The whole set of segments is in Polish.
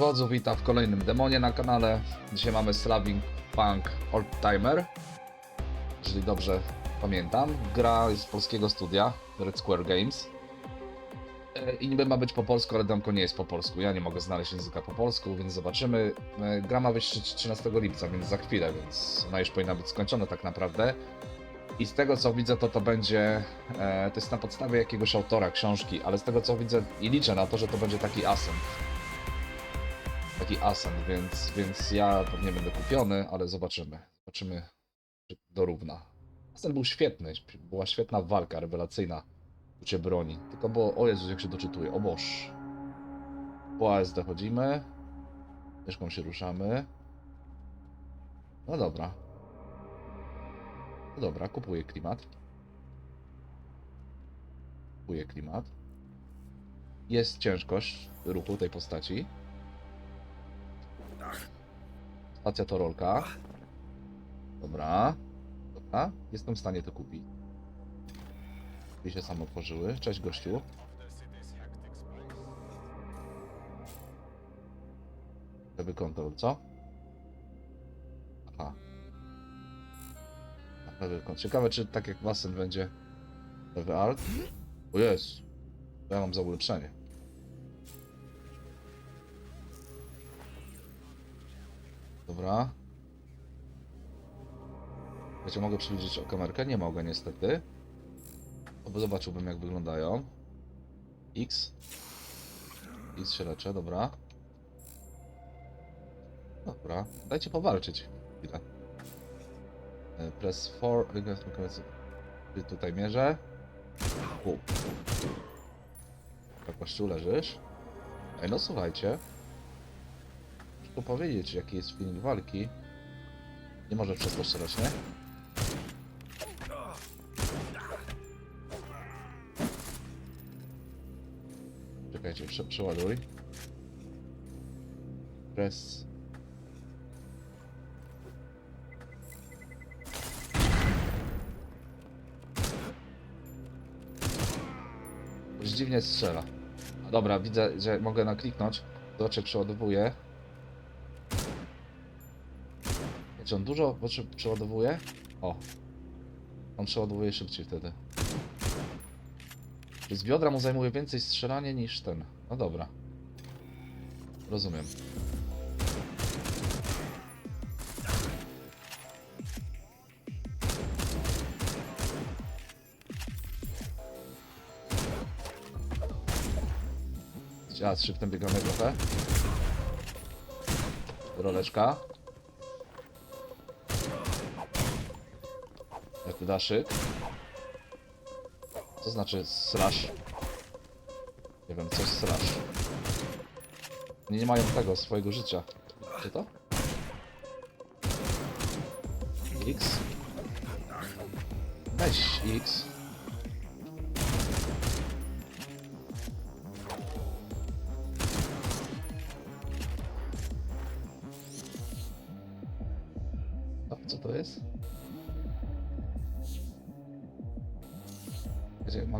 Wodzu wita w kolejnym demonie na kanale. Dzisiaj mamy Slaving Punk Old Timer. Jeżeli dobrze pamiętam. Gra jest z polskiego studia, Red Square Games. E, I niby ma być po polsku, ale demko nie jest po polsku. Ja nie mogę znaleźć języka po polsku, więc zobaczymy. E, Gra ma wyjść 13 lipca, więc za chwilę, więc ona już powinna być skończona tak naprawdę. I z tego co widzę, to to będzie. E, to jest na podstawie jakiegoś autora książki, ale z tego co widzę i liczę na to, że to będzie taki asent. Taki asent, więc, więc ja pewnie będę kupiony, ale zobaczymy. Zobaczymy, czy dorówna. Asent był świetny, była świetna walka, rewelacyjna. Ucie broni. Tylko było. O Jezus, jak się doczytuje. O Boż. Po ASD chodzimy. Myszką się ruszamy. No dobra. No dobra, kupuję klimat. Kupuję klimat. Jest ciężkość ruchu tej postaci. Stacja to rolka. Dobra. Dobra. Jestem w stanie to kupić. Drzwi się sam otworzyły. Cześć gościu. Lewy kontrol, co? Aha. Lewy kontrol. Ciekawe, czy tak jak Wasen będzie lewy alt. O jest. Ja mam za Dobra. Wiecie, mogę przybliżyć o kamerkę? Nie mogę niestety. Bo zobaczyłbym jak wyglądają. X. X się leczę, dobra. Dobra, dajcie powalczyć. Chwilę. E, Press 4. Tutaj mierzę. Jak kościół leżysz. Ej, no słuchajcie. Muszę powiedzieć, jaki jest feeling walki. Nie może przez to strzelać, nie? Czekajcie, prze przeładuj. Press. Dziwnie strzela. Dobra, widzę, że mogę nakliknąć. Zobaczę, przeładowuję. Czy on dużo znaczy, przeładowuje? O. On przeładowuje szybciej wtedy. Z biodra mu zajmuje więcej strzelanie niż ten. No dobra. Rozumiem. Ja z szybtem biegamy trochę. Roleczka. Daszyk. Co znaczy slash? Nie wiem, coś slash. Nie, nie mają tego, swojego życia. Czy to? X? Weź X.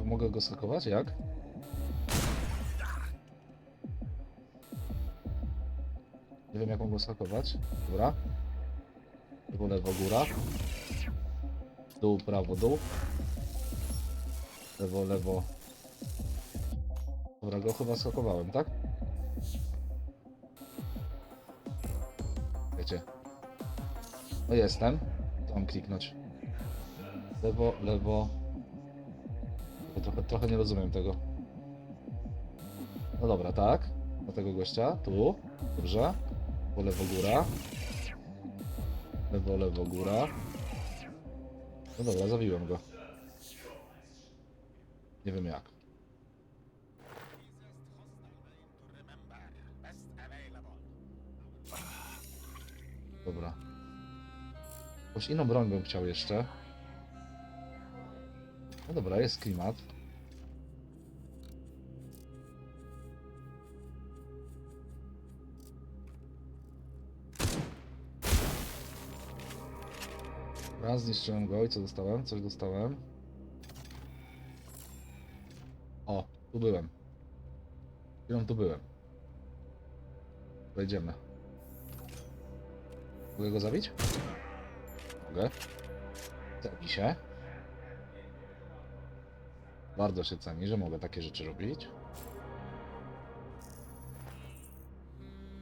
Mogę go skakować? Jak? Nie wiem jak mogę go skakować. Dobra. Lewo, lewo, góra. Dół, prawo, dół. Lewo, lewo. Dobra, go chyba skakowałem, tak? Wiecie. No jestem. To mam kliknąć. Lewo, lewo. Trochę, trochę nie rozumiem tego. No dobra, tak. Do tego gościa. Tu. Dobrze. Po lewo góra. Lewo, lewo góra. No dobra, zabiłem go. Nie wiem jak. Dobra. Jakąś inną broń bym chciał jeszcze. No dobra, jest klimat. Raz zniszczyłem go i co dostałem? Coś dostałem. O, tu byłem. Chwilą tu byłem. Wejdziemy. Mogę go zabić? Mogę. Zabij się. Bardzo się ceni, że mogę takie rzeczy robić.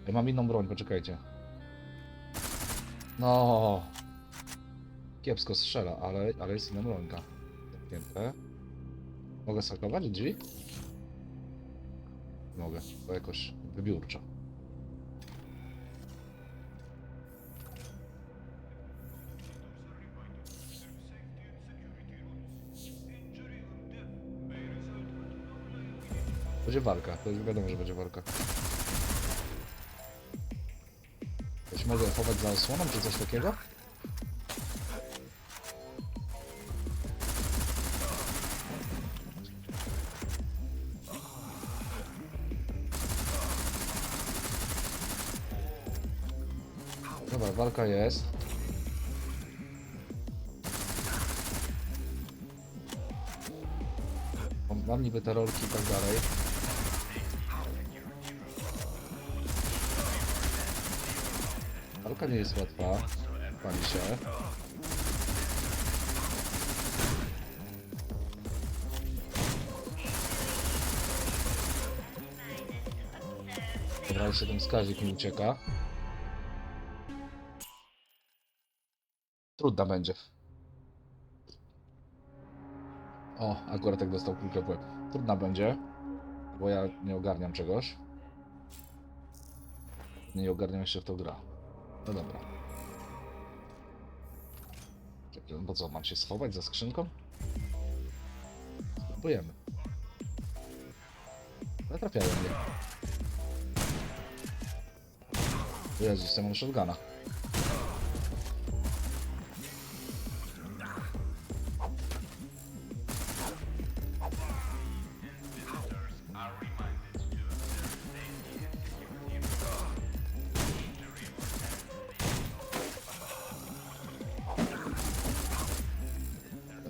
Ja mam inną broń, poczekajcie. No. Kiepsko strzela, ale, ale jest inna brońka. Zamknięte. Mogę sakować drzwi? Mogę, to jakoś wybiórczo. Będzie walka, to już wiadomo, że będzie walka. Coś mogę chować za osłoną, czy coś takiego? Dobra, walka jest. Mam niby te rolki i tak dalej. Walka nie jest łatwa. Pali się. Dobra, jeszcze ten wskaźnik mi ucieka. Trudna będzie. O, akurat tak dostał kulkę w łeb. Trudna będzie, bo ja nie ogarniam czegoś. Nie ogarniam jeszcze w to gra. No dobra. Bo co, mam się schować za skrzynką? Spróbujemy. Ale trafiają mnie. Jezus, ja mam shotguna.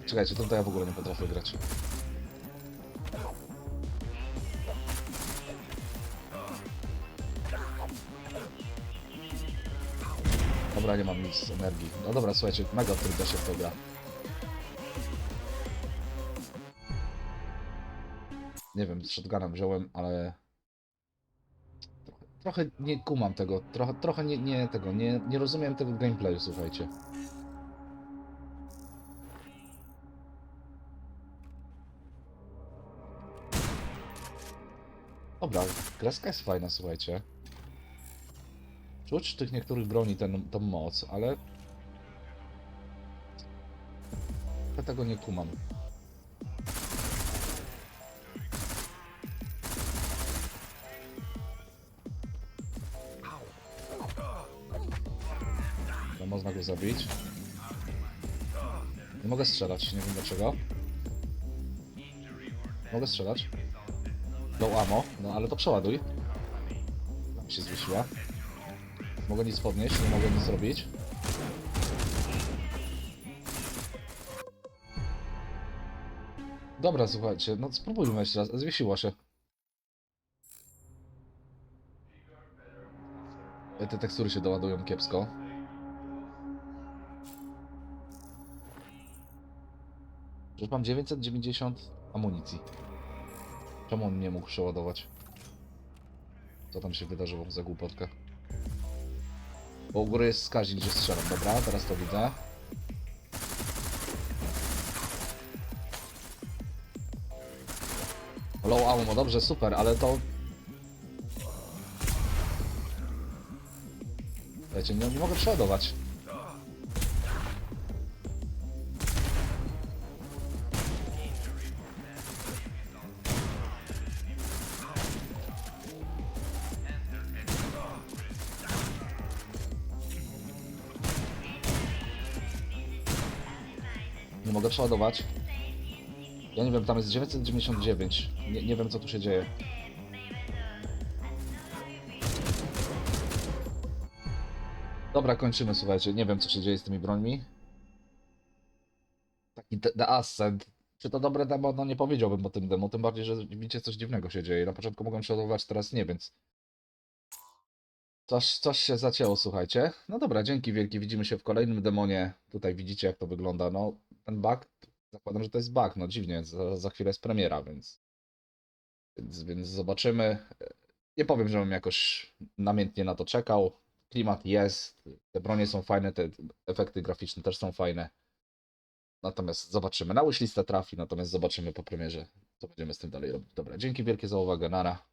Czekajcie, to ja w ogóle nie potrafię grać. Dobra, nie mam nic energii. No dobra, słuchajcie, mega trudno się w to gra. Nie wiem, shotgunem wziąłem, ale... Trochę, trochę nie kumam tego, trochę, trochę nie, nie tego, nie, nie rozumiem tego gameplayu, słuchajcie. Dobra, kreska jest fajna, słuchajcie. Czuć tych niektórych broni ten, tą moc, ale... Ja tego nie kumam. No, można go zabić. Nie mogę strzelać, nie wiem dlaczego. Mogę strzelać. Low ammo, no ale to przeładuj. Mi się zwiesiła. Mogę nic podnieść, nie mogę nic zrobić. Dobra, słuchajcie, no spróbujmy jeszcze raz. Zwiesiło się. E, Te tekstury się doładują kiepsko. Już mam 990 amunicji. Czemu on nie mógł przeładować? Co tam się wydarzyło za głupotkę? Bo u góry jest wskaźnik, że strzelam. Dobra, teraz to widzę. Low ammo, dobrze, super, ale to... Wiecie, nie, nie mogę przeładować. Nie mogę przeładować. Ja nie wiem, tam jest 999. Nie, nie wiem, co tu się dzieje. Dobra, kończymy, słuchajcie. Nie wiem, co się dzieje z tymi brońmi. Taki The, the Ascent. Czy to dobre demo? No nie powiedziałbym o tym demo, tym bardziej, że widzicie, coś dziwnego się dzieje. Na początku mogłem przeładować, teraz nie, więc Coś, coś się zacięło, słuchajcie. No dobra, dzięki wielkie. Widzimy się w kolejnym demonie. Tutaj widzicie, jak to wygląda. No, ten bug, zakładam, że to jest bug. No dziwnie, za, za chwilę jest premiera, więc, więc, więc zobaczymy. Nie powiem, żebym jakoś namiętnie na to czekał. Klimat jest, te bronie są fajne, te efekty graficzne też są fajne. Natomiast zobaczymy. Na wishlistę trafi, natomiast zobaczymy po premierze, co będziemy z tym dalej robić. Dobra, dzięki wielkie za uwagę. Nara.